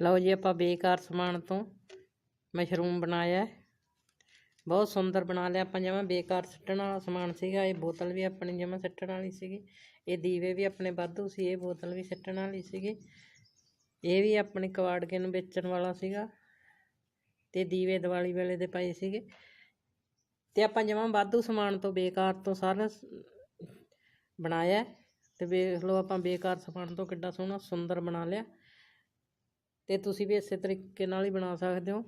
ਲਓ ਜੀ ਆਪਾਂ ਬੇਕਾਰ ਸਮਾਨ ਤੋਂ ਮਸ਼ਰੂਮ ਬਣਾਇਆ ਬਹੁਤ ਸੁੰਦਰ ਬਣਾ ਲਿਆ ਆਪਾਂ ਜਮਾਂ ਬੇਕਾਰ ਸਿੱਟਣ ਵਾਲਾ ਸਮਾਨ ਸੀਗਾ, ਇਹ ਬੋਤਲ ਵੀ ਆਪਣੀ ਜਮਾਂ ਸਿੱਟਣ ਵਾਲੀ ਸੀਗੀ, ਇਹ ਦੀਵੇ ਵੀ ਆਪਣੇ ਵਾਧੂ ਸੀ, ਇਹ ਬੋਤਲ ਵੀ ਸਿੱਟਣ ਵਾਲੀ ਸੀਗੀ, ਇਹ ਵੀ ਆਪਣੇ ਕਵਾੜਕੇ ਨੂੰ ਵੇਚਣ ਵਾਲਾ ਸੀਗਾ, ਤੇ ਦੀਵੇ ਦੀਵਾਲੀ ਵੇਲੇ ਦੇ ਪਏ ਸੀਗੇ ਤੇ ਆਪਾਂ ਜਮਾਂ ਵਾਧੂ ਸਮਾਨ ਤੋਂ ਬੇਕਾਰ ਤੋਂ ਸਾਰਾ ਬਣਾਇਆ ਹੈ। ਤੇ ਵੇਖ ਲਓ ਆਪਾਂ ਬੇਕਾਰ ਸਮਾਨ ਤੋਂ ਕਿੱਡਾ ਸੋਹਣਾ ਸੁੰਦਰ ਬਣਾ ਲਿਆ ਤੇ ਤੁਸੀਂ ਵੀ ਇਸੇ ਤਰੀਕੇ ਨਾਲ ਹੀ ਬਣਾ ਸਕਦੇ ਹੋ।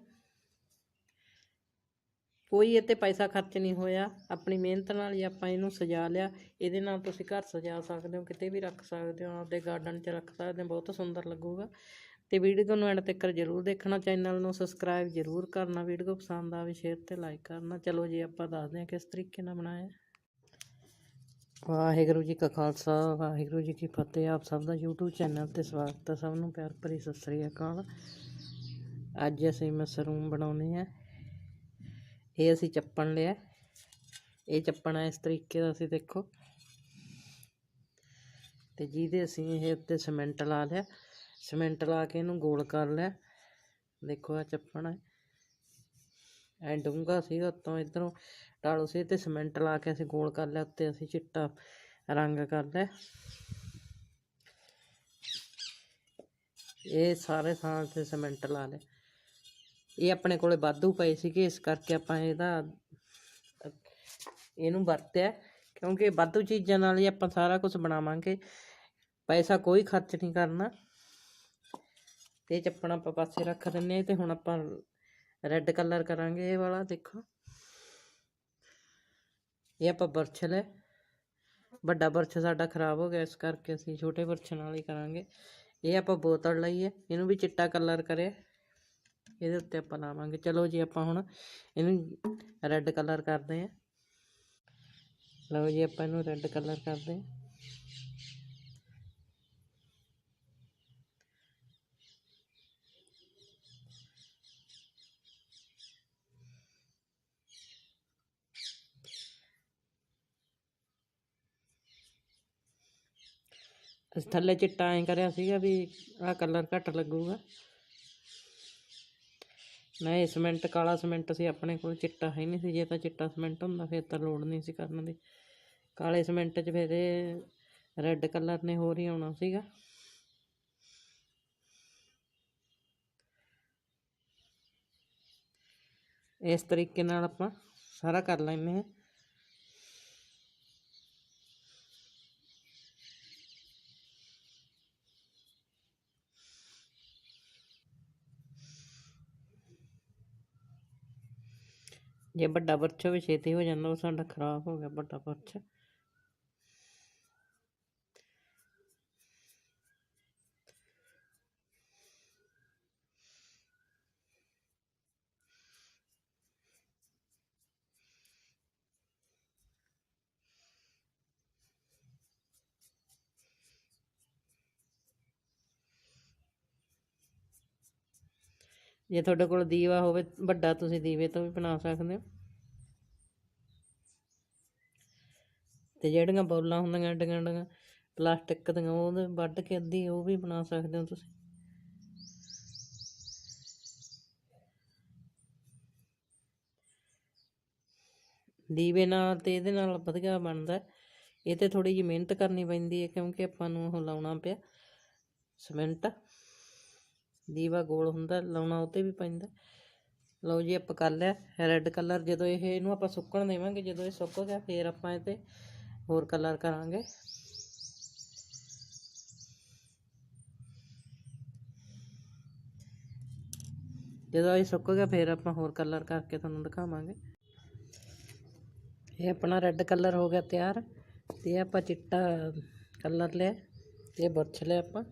ਕੋਈ ਇਹ 'ਤੇ ਪੈਸਾ ਖਰਚ ਨਹੀਂ ਹੋਇਆ। ਆਪਣੀ ਮਿਹਨਤ ਨਾਲ ਹੀ ਆਪਾਂ ਇਹਨੂੰ ਸਜਾ ਲਿਆ। ਇਹਦੇ ਨਾਲ ਤੁਸੀਂ ਘਰ ਸਜਾ ਸਕਦੇ ਹੋ, ਕਿਤੇ ਵੀ ਰੱਖ ਸਕਦੇ ਹੋ, ਆਪਦੇ ਗਾਰਡਨ 'ਚ ਰੱਖ ਸਕਦੇ ਹੋ, ਬਹੁਤ ਸੁੰਦਰ ਲੱਗੂਗਾ। ਤੇ ਵੀਡੀਓ ਨੂੰ ਐਂਡ ਤੱਕ ਜ਼ਰੂਰ ਦੇਖਣਾ ਚੈਨਲ ਨੂੰ ਸਬਸਕ੍ਰਾਈਬ ਜ਼ਰੂਰ ਕਰਨਾ, ਵੀਡੀਓ ਪਸੰਦ ਆਵੇ ਸ਼ੇਅਰ ਤੇ ਲਾਈਕ ਕਰਨਾ। ਚਲੋ ਜੀ, ਆਪਾਂ ਦੱਸਦੇ ਹਾਂ ਕਿਸ ਤਰੀਕੇ ਨਾਲ ਬਣਾਇਆ। ਵਾਹਿਗੁਰੂ ਜੀ ਕਾ ਖਾਲਸਾ, ਵਾਹਿਗੁਰੂ ਜੀ ਕੀ ਫਤਿਹ। ਆਪ ਸਭ ਦਾ YouTube ਚੈਨਲ ਤੇ ਸਵਾਗਤ ਹੈ। ਸਭ ਨੂੰ ਪਿਆਰ ਭਰੀ ਸਤਿ ਸ੍ਰੀ ਅਕਾਲ। ਅੱਜ ਅਸੀਂ ਮਸ਼ਰੂਮ ਬਣਾਉਣੇ ਆ। ਇਹ ਅਸੀਂ ਚੱਪਣ ਲਿਆ ਇਹ ਚੱਪਣਾ ਇਸ ਤਰੀਕੇ ਦਾ ਅਸੀਂ ਦੇਖੋ। ਤੇ ਜਿਹਦੇ ਅਸੀਂ ਇਹ ਉੱਤੇ ਸੀਮੈਂਟ ਲਾ ਲਿਆ, ਸੀਮੈਂਟ ਲਾ ਕੇ ਇਹਨੂੰ ਗੋਲ ਕਰ ਲਿਆ। ਦੇਖੋ ਆ ਚੱਪਣ ਹੈ। ਐ ਡੂੰਘਾ ਸੀ ਉੱਤੋਂ ਇਧਰੋਂ। ਟਾਲੋ ਸੀ ਤੇ ਸੀਮੈਂਟ ਲਾ ਕੇ ਅਸੀਂ ਗੋਲ ਕਰ ਲਿਆ, ਉੱਤੇ ਅਸੀਂ ਚਿੱਟਾ ਰੰਗ ਕਰ ਲਿਆ। ਇਹ ਸਾਰੇ ਥਾਂ ਤੇ ਸੀਮੈਂਟ ਲਾ ਲਿਆ। ਇਹ ਆਪਣੇ ਕੋਲੇ ਵਾਧੂ ਪਏ ਸੀਗੇ, ਇਸ ਕਰਕੇ ਆਪਾਂ ਇਹਦਾ, ਇਹਨੂੰ ਵਰਤਿਆ। ਕਿਉਂਕਿ ਵਾਧੂ ਚੀਜ਼ਾਂ ਨਾਲ ਹੀ ਆਪਾਂ ਸਾਰਾ ਕੁਝ ਬਣਾਵਾਂਗੇ। ਪੈਸਾ ਕੋਈ ਖਰਚ ਨਹੀਂ ਕਰਨਾ। ਤੇ ਇਹ ਚੱਪਣਾ ਆਪਾਂ ਪਾਸੇ ਰੱਖ ਦਿੰਨੇ ਆ ਤੇ ਹੁਣ ਆਪਾਂ ਰੈੱਡ ਕਲਰ ਕਰਾਂਗੇ ਇਹ ਵਾਲਾ, ਦੇਖੋ। ਇਹ ਆਪਾਂ ਬਰਛ ਲੈ। ਵੱਡਾ ਬਰਛ ਸਾਡਾ ਖਰਾਬ ਹੋ ਗਿਆ, ਇਸ ਕਰਕੇ ਅਸੀਂ ਛੋਟੇ ਬਰਛ ਨਾਲ ਹੀ ਕਰਾਂਗੇ। ਇਹ ਆਪਾਂ ਬੋਤਲ ਲਈ ਹੈ, ਇਹਨੂੰ ਵੀ ਚਿੱਟਾ ਕਲਰ ਕਰਿਆ। ਇਹਦੇ ਉੱਤੇ ਆਪਾਂ ਲਾਵਾਂਗੇ। ਚਲੋ ਜੀ, ਆਪਾਂ ਹੁਣ ਇਹਨੂੰ ਰੈੱਡ ਕਲਰ ਕਰਦੇ ਹਾਂ। ਲਓ ਜੀ, ਆਪਾਂ ਇਹਨੂੰ ਰੈੱਡ ਕਲਰ ਕਰਦੇ ਹਾਂ। ਅਸੀਂ ਥੱਲੇ ਚਿੱਟਾ ਐਂ ਕਰਿਆ ਸੀਗਾ ਵੀ ਆਹ ਕਲਰ ਘੱਟ ਲੱਗੂਗਾ। ਨਹੀਂ ਸੀਮੈਂਟ ਕਾਲਾ ਸੀਮੈਂਟ ਸੀ, ਆਪਣੇ ਕੋਲ ਚਿੱਟਾ ਹੈ ਨਹੀਂ ਸੀ। ਜੇ ਤਾਂ ਚਿੱਟਾ ਸੀਮੈਂਟ ਹੁੰਦਾ, ਫਿਰ ਤਾਂ ਲੋੜ ਨਹੀਂ ਸੀ ਕਰਨ ਦੀ। ਕਾਲੇ ਸੀਮੈਂਟ 'ਚ ਫਿਰ ਇਹ ਰੈੱਡ ਕਲਰ ਨੇ ਹੋਰ ਹੀ ਆਉਣਾ ਸੀਗਾ। ਇਸ ਤਰੀਕੇ ਨਾਲ ਆਪਾਂ ਸਾਰਾ ਕਰ ਲੈਂਦੇ ਹਾਂ। ਜੇ ਵੱਡਾ ਬਰਛਾ ਵੀ ਛੇਤੀ ਹੋ ਜਾਂਦਾ ਉਹ ਸਾਡਾ ਖਰਾਬ ਹੋ ਗਿਆ ਵੱਡਾ ਬਰਛਾ ਜੇ ਤੁਹਾਡੇ ਕੋਲ ਦੀਵਾ ਹੋਵੇ, ਵੱਡਾ ਤੁਸੀਂ ਦੀਵੇ ਤੋਂ ਵੀ ਬਣਾ ਸਕਦੇ ਹੋ। ਤੇ ਜਿਹੜੀਆਂ ਬੌਲਾਂ ਹੁੰਦੀਆਂ ਏਡੀਆਂ ਏਡੀਆਂ ਪਲਾਸਟਿਕ ਦੀਆਂ, ਉਹ ਵੱਢ ਕੇ ਅੱਧੀ ਉਹ ਵੀ ਬਣਾ ਸਕਦੇ ਹੋ ਤੁਸੀਂ। ਦੀਵੇ ਨਾਲ ਤੇ ਇਹਦੇ ਨਾਲ ਵਧੀਆ ਬਣਦਾ। ਇਹ ਤੇ ਥੋੜੀ ਜਿਹੀ ਮਿਹਨਤ ਕਰਨੀ ਪੈਂਦੀ ਹੈ, ਕਿਉਂਕਿ ਆਪਾਂ ਨੂੰ ਉਹ ਲਾਉਣਾ ਪਿਆ, ਸੀਮੈਂਟ। ਦੀਵਾ ਗੋਲ ਹੁੰਦਾ, ਲਾਉਣਾ ਉਹ 'ਤੇ ਵੀ ਪੈਂਦਾ। ਲਓ ਜੀ, ਆਪਾਂ ਕਰ ਲਿਆ ਰੈੱਡ ਕਲਰ ਜਦੋਂ ਇਹ, ਇਹਨੂੰ ਆਪਾਂ ਸੁੱਕਣ ਦੇਵਾਂਗੇ, ਜਦੋਂ ਇਹ ਸੁੱਕ ਗਿਆ, ਫੇਰ ਆਪਾਂ ਇਹ 'ਤੇ ਹੋਰ ਕਲਰ ਕਰਾਂਗੇ। ਜਦੋਂ ਇਹ ਸੁੱਕ ਗਿਆ, ਫੇਰ ਆਪਾਂ ਹੋਰ ਕਲਰ ਕਰਕੇ ਤੁਹਾਨੂੰ ਦਿਖਾਵਾਂਗੇ। ਇਹ ਆਪਣਾ ਰੈੱਡ ਕਲਰ ਹੋ ਗਿਆ ਤਿਆਰ, ਤੇ ਆਪਾਂ ਚਿੱਟਾ ਕਲਰ ਲਿਆ, ਤੇ ਬਰਛ ਲਿਆ ਆਪਾਂ।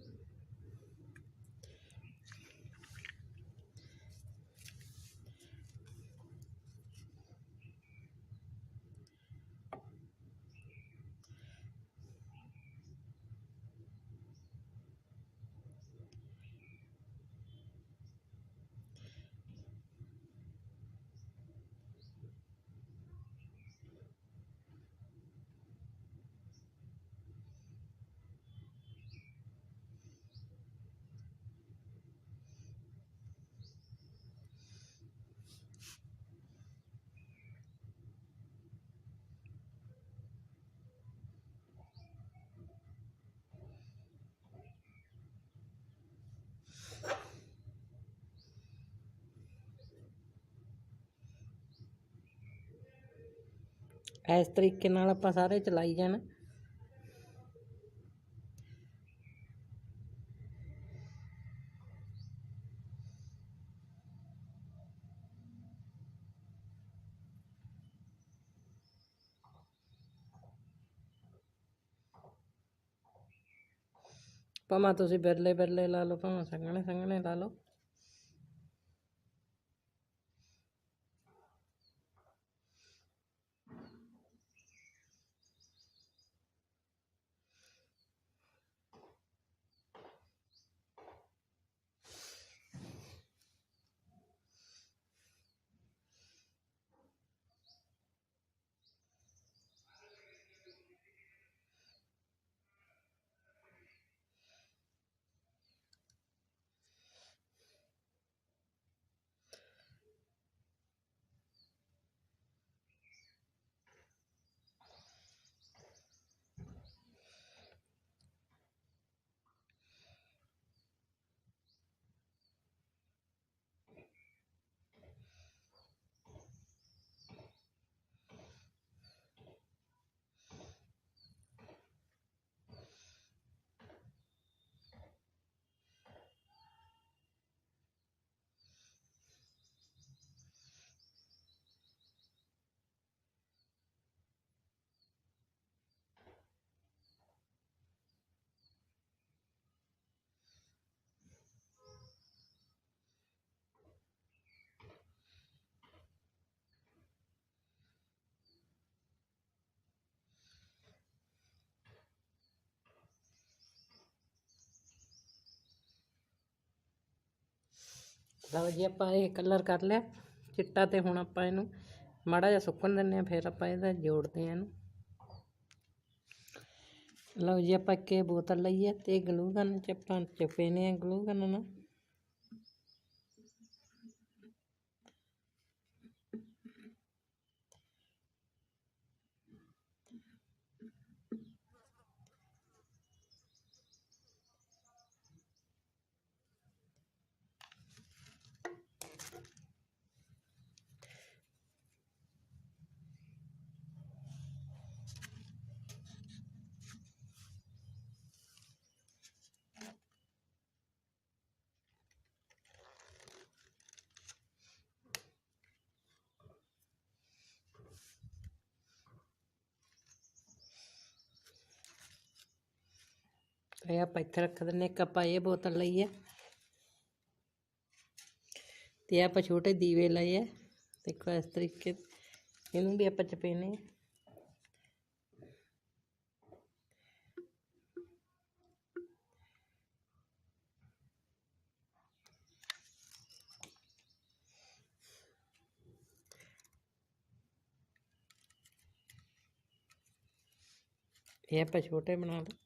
ਇਸ ਤਰੀਕੇ ਨਾਲ ਆਪਾਂ ਸਾਰੇ ਚਲਾਈ ਜਾਣ। ਭਾਵੇਂ ਤੁਸੀਂ ਬਿਰਲੇ ਬਿਰਲੇ ਲਾ ਲਓ, ਭਾਵੇਂ ਸੰਘਣੇ ਸੰਘਣੇ ਲਾ ਲਓ। ਲਓ ਜੀ, ਆਪਾਂ ਇਹ ਕਲਰ ਕਰ ਲਿਆ। ਚਿੱਟਾ ਤੇ ਹੁਣ ਆਪਾਂ ਇਹਨੂੰ ਮਾੜਾ ਜਿਹਾ ਸੁੱਕਣ ਦਿੰਨੇ ਆ ਫਿਰ ਆਪਾਂ ਇਹਦਾ ਜੋੜਦੇ ਆ ਇਹਨੂੰ। ਲਓ ਜੀ, ਆਪਾਂ ਇੱਕ ਇਹ ਬੋਤਲ ਲਈ ਹੈ ਤੇ ਗਲੂ ਗਨ ਚ ਆਪਾਂ ਚਪੇਨੇ ਆ ਗਲੂ ਗਨ ਨਾਲ ਇਹ ਆਪਾਂ ਇੱਥੇ ਰੱਖ ਦਿੰਨੇ ਇੱਕ ਆਪਾਂ ਇਹ ਬੋਤਲ ਲਈ ਹੈ। ਤੇ ਆਪਾਂ ਛੋਟੇ ਦੀਵੇ ਲਏ ਹੈ। ਦੇਖੋ ਇਸ ਤਰੀਕੇ ਇਹਨੂੰ ਵੀ ਆਪਾਂ ਚਪੇਨੇ ਇਹ ਆਪਾਂ ਛੋਟੇ ਬਣਾ ਲਏ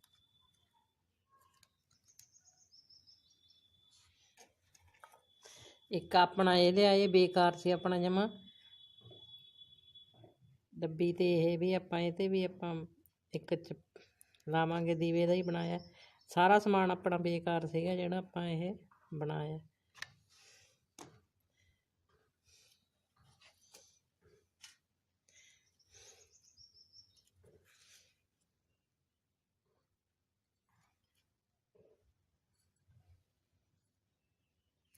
ਇੱਕ ਆਪਣਾ ਇਹ ਲਿਆ, ਇਹ ਬੇਕਾਰ ਸੀ ਆਪਣਾ ਜਮਾ। ਡੱਬੀ ਤੇ ਇਹ ਵੀ ਆਪਾਂ, ਇਹ ਤੇ ਵੀ ਆਪਾਂ ਇੱਕ ਚ ਲਾਵਾਂਗੇ, ਦੀਵੇ ਦਾ ਹੀ ਬਣਾਇਆ। ਸਾਰਾ ਸਮਾਨ ਆਪਣਾ ਬੇਕਾਰ ਸੀਗਾ ਜਿਹੜਾ ਆਪਾਂ ਇਹ ਬਣਾਇਆ।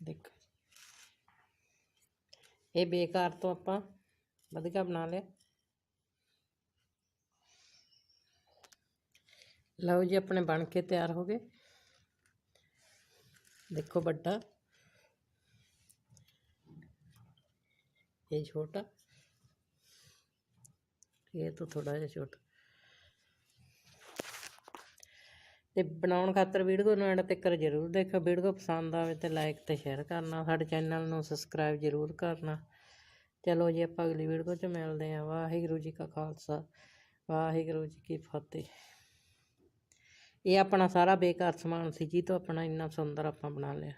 ਦੇਖੋ। ਇਹ ਬੇਕਾਰ ਤੋਂ ਆਪਾਂ ਵਧੀਆ ਬਣਾ ਲਿਆ ਲਓ ਜੀ ਆਪਣੇ ਬਣ ਕੇ ਤਿਆਰ ਹੋ ਗਏ ਦੇਖੋ ਵੱਡਾ ਇਹ ਛੋਟਾ ਇਹ ਤੋਂ ਥੋੜਾ ਜਿਹਾ ਛੋਟਾ ਤੇ ਬਣਾਉਣ ਖਾਤਰ ਵੀਡੀਓ ਨੂੰ ਐਂਡ ਤੱਕ ਜ਼ਰੂਰ ਦੇਖੋ ਵੀਡੀਓ ਪਸੰਦ ਆਵੇ ਤੇ ਲਾਈਕ ਤੇ ਸ਼ੇਅਰ ਕਰਨਾ। ਸਾਡੇ ਚੈਨਲ ਨੂੰ ਸਬਸਕ੍ਰਾਈਬ ਜ਼ਰੂਰ ਕਰਨਾ। ਚਲੋ ਜੀ, ਆਪਾਂ ਅਗਲੀ ਵੀਡੀਓ 'ਚ ਮਿਲਦੇ ਹਾਂ। ਵਾਹਿਗੁਰੂ ਜੀ ਕਾ ਖਾਲਸਾ। ਵਾਹਿਗੁਰੂ ਜੀ ਕੀ ਫਤਿਹ। ਇਹ ਆਪਣਾ ਸਾਰਾ ਬੇਕਾਰ ਸਮਾਨ ਸੀ ਜੀ, ਤੋਂ ਆਪਣਾ ਇੰਨਾ ਸੁੰਦਰ ਆਪਾਂ ਬਣਾ ਲਿਆ।